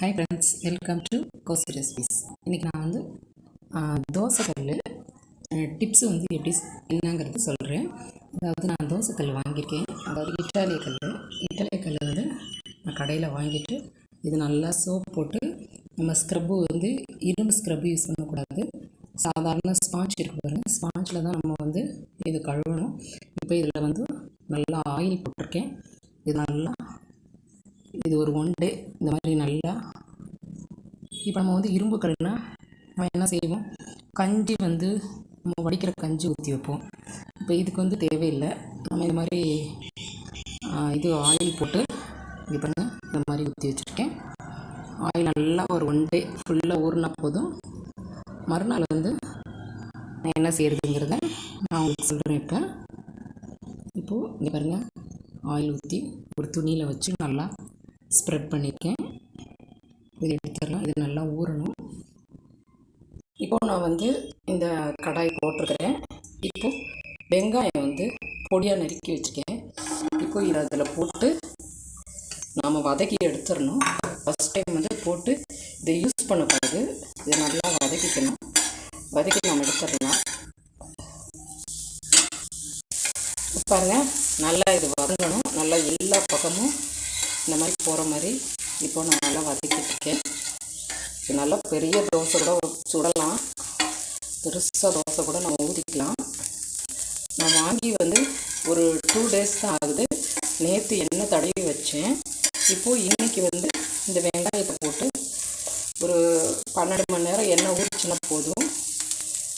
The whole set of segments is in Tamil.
Hi friends welcome to cozy recipes இன்றைக்கி நான் வந்து தோசைக்கல் டிப்ஸ் வந்து எப்படி என்னங்கிறது சொல்கிறேன் அதாவது நான் தோசைக்கல் வாங்கியிருக்கேன். அதாவது இட்டாலிய கல் இட்டாலிய கல் வந்து நான் கடையில் வாங்கிட்டு இது நல்லா சோப் போட்டு நம்ம ஸ்க்ரப்பு வந்து இரும்பு ஸ்க்ரப்பு யூஸ் பண்ணக்கூடாது. சாதாரண ஸ்பாஞ்ச் இருக்கு பாருங்கள் ஸ்பாஞ்சில் தான் நம்ம வந்து இது கழுவணும். இப்போ இதில் வந்து நல்லா ஆயில் போட்டிருக்கேன். இது நல்லா இது ஒரு ஒன் டே இந்த மாதிரி நல்லா இப்போ நம்ம வந்து இரும்பு கல்லுனா நம்ம என்ன செய்வோம்? கஞ்சி வந்து நம்ம வடிக்கிற கஞ்சி ஊற்றி வைப்போம். இப்போ இதுக்கு வந்து தேவையில்லை. நம்ம இந்த மாதிரி இது ஆயில் போட்டு இது பண்ண இந்த மாதிரி ஊற்றி வச்சுருக்கேன். ஆயில் நல்லா ஒரு ஒன் டே ஃபுல்லாக ஊறினா போதும். மறுநாள் வந்து நான் என்ன செய்கிறதுங்கிறத நான் உங்களுக்கு சொல்கிறேன் இப்போ. இப்போது இங்கே பாருங்கள் ஆயில் ஊற்றி ஒரு துணியில் வச்சு நல்லா ஸ்ப்ரெட் பண்ணியிருக்கேன். இது எடுத்துடலாம். இது நல்லா ஊறணும். இப்போது நான் வந்து இந்த கடாய் போட்டிருக்கிறேன். இப்போது வெங்காயம் வந்து பொடியாக நறுக்கி வச்சுருக்கேன் இப்போ இதை அதில் போட்டு நாம் வதக்கி எடுத்துடணும். ஃபஸ்ட் டைம் வந்து போட்டு இதை யூஸ் பண்ணக்கூடாது. இதை நல்லா வதக்கிக்கணும். வதக்கி நம்ம எடுத்துடலாம். பாருங்கள் நல்லா இது வதங்கணும். நல்லா எல்லா பக்கமும் இந்த மாதிரி போகிற மாதிரி இப்போ நான் நல்லா வதக்கிட்டு இருக்கேன். இது நல்லா பெரிய தோசை கூட சுடலாம். பெருசாக தோசை கூட நம்ம ஊதிக்கலாம் நான் வாங்கி வந்து ஒரு டூ டேஸ் தான் ஆகுது. நேற்று எண்ணெய் தடவி வச்சேன். இப்போது இன்றைக்கி வந்து இந்த வெங்காயத்தை போட்டு ஒரு பன்னெண்டு மணி நேரம் எண்ணெய் ஊறிச்சுன்னா போதும்.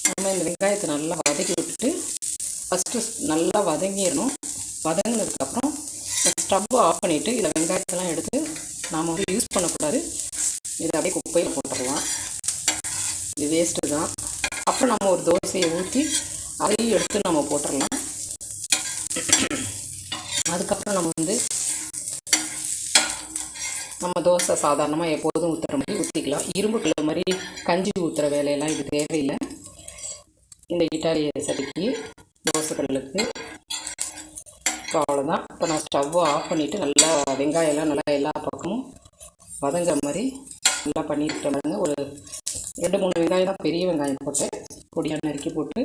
நம்ம இந்த வெங்காயத்தை நல்லா வதக்கி விட்டுட்டு ஃபஸ்ட்டு நல்லா வதங்கிடணும். வதங்கினதுக்கப்புறம் ஸ்டவ் ஆஃப் பண்ணிவிட்டு இதில் வெங்காயத்தெல்லாம் எடுத்து நாம் வந்து யூஸ் பண்ணக்கூடாது. இதை அப்படியே குப்பையில் போட்டுடலாம். இது வேஸ்ட்டு தான். அப்புறம் நம்ம ஒரு தோசையை ஊற்றி அதையும் எடுத்து நம்ம போட்டுடலாம். அதுக்கப்புறம் நம்ம வந்து நம்ம தோசை சாதாரணமாக எப்போதும் ஊற்றுற மாதிரி ஊற்றிக்கலாம் இரும்பு கல் மாதிரி கஞ்சி ஊற்றுற வேலையெல்லாம் இது தேவையில்லை. இந்த இட்டாலிய தோசை கடலுக்கு இப்போ அவ்வளோதான் இப்போ நான் ஸ்டவ்வை ஆஃப் பண்ணிவிட்டு நல்லா வெங்காயம்லாம் நல்லா எல்லா பக்கமும் வதங்குற மாதிரி நல்லா பண்ணிட்டு பாருங்க. ஒரு ரெண்டு மூணு வெங்காயம் தான் பெரிய வெங்காயம் போட்டேன். பொடியாக நறுக்கி போட்டு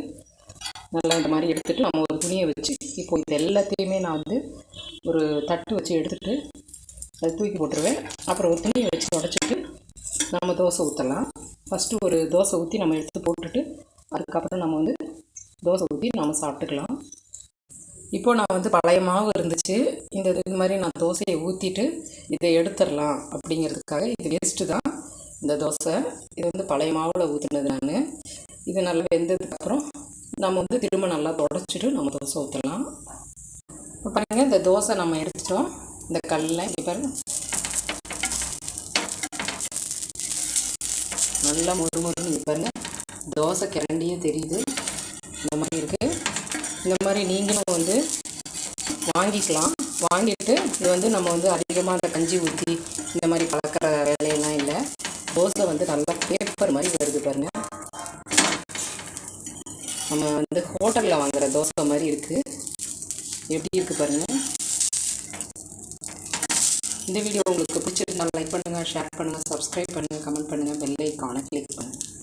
நல்லா இந்த மாதிரி எடுத்துகிட்டு நம்ம ஒரு துணியை வச்சு இப்போ இது எல்லாத்தையுமே நான் வந்து ஒரு தட்டு வச்சு எடுத்துகிட்டு அதை தூக்கி போட்டுருவேன். அப்புறம் ஒரு துணியை வச்சு உடச்சிட்டு நம்ம தோசை ஊற்றலாம் ஃபஸ்ட்டு ஒரு தோசை ஊற்றி நம்ம எடுத்து போட்டுட்டு அதுக்கப்புறம் நம்ம வந்து தோசை ஊற்றி நம்ம சாப்பிட்டுக்கலாம். இப்போ நான் வந்து பழைய மாவு இருந்துச்சு. இந்த இது மாதிரி நான் தோசையை ஊற்றிட்டு இதை எடுத்துடலாம் அப்படிங்கிறதுக்காக இது வேஸ்ட்டு தான். இந்த தோசை இது வந்து பழைய மாவில் ஊற்றுனது நான். இது நல்லா வெந்ததுக்கப்புறம் நம்ம வந்து திரும்ப நல்லா தொடச்சிட்டு நம்ம தோசை ஊற்றலாம் இப்போ பாருங்கள் இந்த தோசை நம்ம எடுத்துட்டோம். இந்த கல்லில் இங்கே பாருங்க. நல்லா முறுமுறுன்னு இப்போ தோசை கிரண்டியே தெரியுது. இந்த மாதிரி இருக்குது இந்த மாதிரி நீங்களும் வந்து வாங்கிக்கலாம். வாங்கிட்டு இது வந்து நம்ம வந்து அதிகமாக அந்த கஞ்சி ஊற்றி இந்த மாதிரி கலக்கிற வேலையெல்லாம் இல்லை. தோசை வந்து நல்லா பேப்பர் மாதிரி வருது பாருங்க. நம்ம வந்து ஹோட்டலில் வாங்குற தோசை மாதிரி இருக்குது எப்படி இருக்குது பாருங்கள் இந்த வீடியோ உங்களுக்கு பிடிச்சிருந்தா லைக் பண்ணுங்கள் ஷேர் பண்ணுங்கள் சப்ஸ்கிரைப் பண்ணுங்கள் கமெண்ட் பண்ணுங்கள் பெல் ஐக்கானை கிளிக் பண்ணுங்கள்